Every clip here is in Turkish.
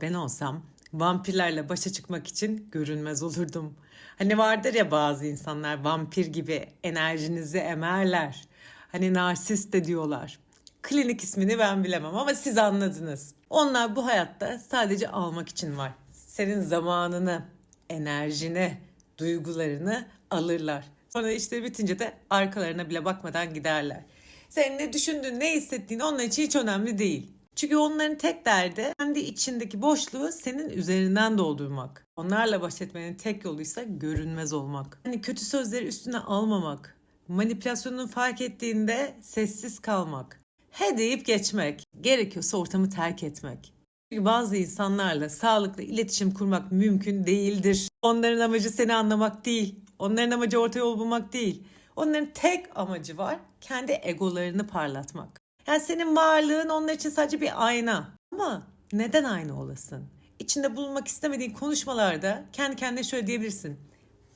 ben olsam vampirlerle başa çıkmak için görünmez olurdum. Hani vardır ya bazı insanlar vampir gibi enerjinizi emerler. Hani narsist de diyorlar. Klinik ismini ben bilemem ama siz anladınız. Onlar bu hayatta sadece almak için var. Senin zamanını, enerjini, duygularını alırlar. Sonra işte bitince de arkalarına bile bakmadan giderler. Sen ne düşündüğün, ne hissettiğin onlar için hiç önemli değil. Çünkü onların tek derdi kendi içindeki boşluğu senin üzerinden doldurmak. Onlarla baş etmenin tek yoluysa görünmez olmak. Hani kötü sözleri üstüne almamak. Manipülasyonunu fark ettiğinde sessiz kalmak. He deyip geçmek. Gerekiyorsa ortamı terk etmek. Çünkü bazı insanlarla sağlıklı iletişim kurmak mümkün değildir. Onların amacı seni anlamak değil. Onların amacı orta yol bulmak değil. Onların tek amacı var kendi egolarını parlatmak. Yani senin varlığın onlar için sadece bir ayna. Ama neden ayna olasın? İçinde bulunmak istemediğin konuşmalarda kendi kendine şöyle diyebilirsin.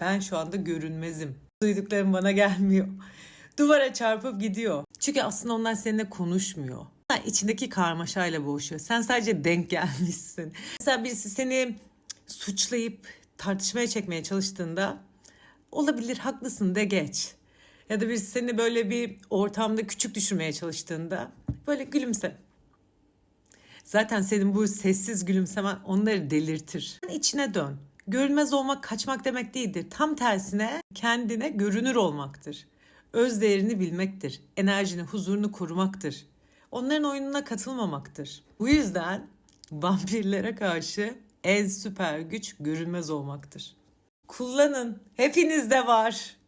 Ben şu anda görünmezim. Duyduklarım bana gelmiyor. Duvara çarpıp gidiyor. Çünkü aslında onlar seninle konuşmuyor. Onlar içindeki karmaşayla boğuşuyor. Sen sadece denk gelmişsin. Mesela birisi seni suçlayıp tartışmaya çekmeye çalıştığında olabilir haklısın de geç. Ya da birisi seni böyle bir ortamda küçük düşürmeye çalıştığında böyle gülümse. Zaten senin bu sessiz gülümsemen onları delirtir. İçine dön. Görünmez olmak kaçmak demek değildir. Tam tersine kendine görünür olmaktır. Öz değerini bilmektir. Enerjini, huzurunu korumaktır. Onların oyununa katılmamaktır. Bu yüzden vampirlere karşı en süper güç görünmez olmaktır. Kullanın. Hepinizde var.